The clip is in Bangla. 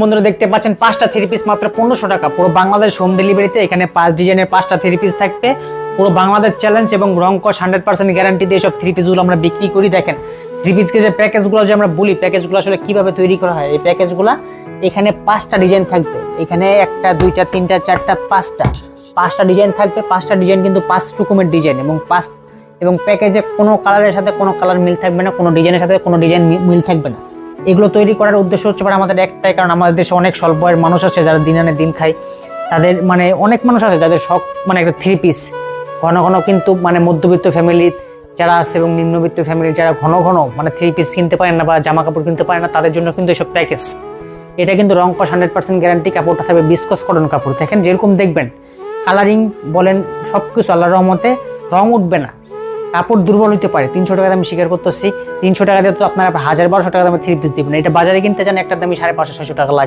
বন্ধুরা দেখতে পাচ্ছেন, পাঁচটা থ্রি পিস মাত্র পনেরোশো টাকা। পুরো বাংলাদেশ হোম ডেলিভারিতে এখানে পাঁচ ডিজাইনের পাঁচটা থ্রি পিস থাকবে। পুরো বাংলাদেশ চ্যালেঞ্জ এবং রং কস হান্ড্রেড পার্সেন্ট গ্যারান্টি দিয়ে সব থ্রি পিসগুলো আমরা বিক্রি করি। দেখেন থ্রি পিসকে যে প্যাকেজগুলো যে আমরা বলি প্যাকেজগুলো আসলে কীভাবে তৈরি করা হয়, এই প্যাকেজগুলো এখানে পাঁচটা ডিজাইন থাকবে। এখানে একটা, দুইটা, তিনটা, চারটা, পাঁচটা। পাঁচটা ডিজাইন থাকবে, পাঁচটা ডিজাইন কিন্তু পাঁচ রকমের ডিজাইন এবং পাঁচ এবং প্যাকেজে কোনো কালারের সাথে কোনো কালার মিল থাকবে না, কোনো ডিজাইনের সাথে কোনো ডিজাইন মিল থাকবে না। এগুলো তৈরি করার উদ্দেশ্য হচ্ছে পরে আমাদের একটাই, কারণ আমাদের দেশে অনেক স্বল্প মানুষ আছে যারা দিন আনে দিন খায়। তাদের মানে অনেক মানুষ আছে যাদের শখ মানে একটা থ্রি পিস ঘন ঘন কিন্তু মানে মধ্যবিত্ত ফ্যামিলি যারা আছে এবং নিম্নবিত্ত ফ্যামিলি যারা ঘন ঘন মানে থ্রি পিস কিনতে পারেন না বা জামা কাপড় কিনতে পারেন না, তাদের জন্য কিন্তু এসব প্যাকেজ এটা কিন্তু রং কস হান্ড্রেড পার্সেন্ট গ্যারান্টি কাপড়টা থাকবে বিস্কস কটন কাপড়। দেখেন যেরকম দেখবেন কালারিং বলেন সব কিছু আল্লাহর রহমতে রং উঠবে না। কাপড় দুর্বল হতে পারে। তিনশো টাকা দামে স্বীকার করতেছি। তিনশো টাকা দিয়ে তো আপনারা হাজার বারোশো টাকা দামে থ্রি পিস দিবেন। এটা বাজারে কিনতে চান একটা দামি সাড়ে পাঁচশো টাকা লাগে।